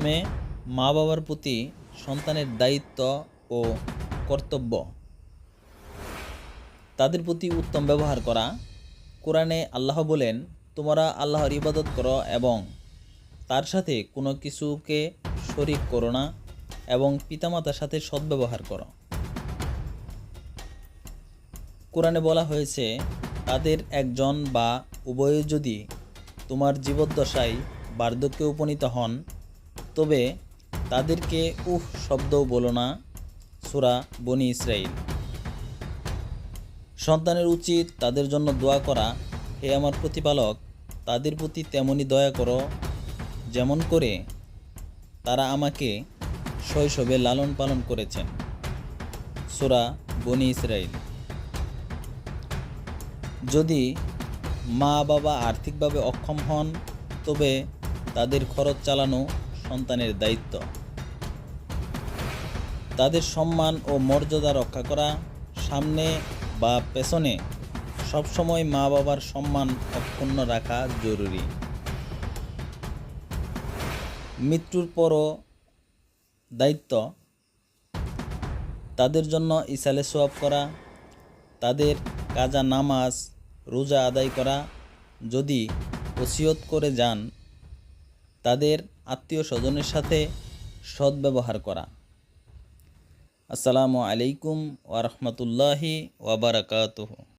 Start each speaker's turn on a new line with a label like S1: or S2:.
S1: প্রথমে মা বাবার প্রতি সন্তানের দায়িত্ব ও কর্তব্য। তাদের প্রতি উত্তম ব্যবহার করা। কোরআনে আল্লাহ বলেন, তোমরা আল্লাহর ইবাদত করো এবং তার সাথে কোনো কিছুকে শরিক করো না এবং পিতামাতার সাথে সদ্ব্যবহার করো। কোরআনে বলা হয়েছে, তাদের একজন বা উভয়ে যদি তোমার জীবদ্দশায় বার্ধক্যে উপনীত হন তবে তাদেরকে উহ শব্দও বলো না, সুরা বনি ইসরাইল সন্তানের উচিত তাদের জন্য দোয়া করা। হে আমার প্রতিপালক, তাদের প্রতি তেমনই দয়া করো, যেমন করে তারা আমাকে শৈশবে লালন পালন করেছেন। সুরা বনি ইসরাইল যদি মা বাবা আর্থিকভাবে অক্ষম হন, তবে তাদের খরচ চালানো সন্তানের দায়িত্ব। তাদের সম্মান ও মর্যাদা রক্ষা করা, সামনে বা পেছনে সবসময় মা বাবার সম্মান অক্ষুণ্ণ রাখা জরুরি। মৃত্যুর পরও দায়িত্ব তাদের জন্য ইসালে সোয়াব করা, তাদের কাজা, নামাজ, রোজা আদায় করা। যদি ওসিয়ত করে যান তাদের আত্মীয় স্বজনের সাথে সদ্ব্যবহার করা। আসসালামু আলাইকুম ওয়া ওবরাকাতুহু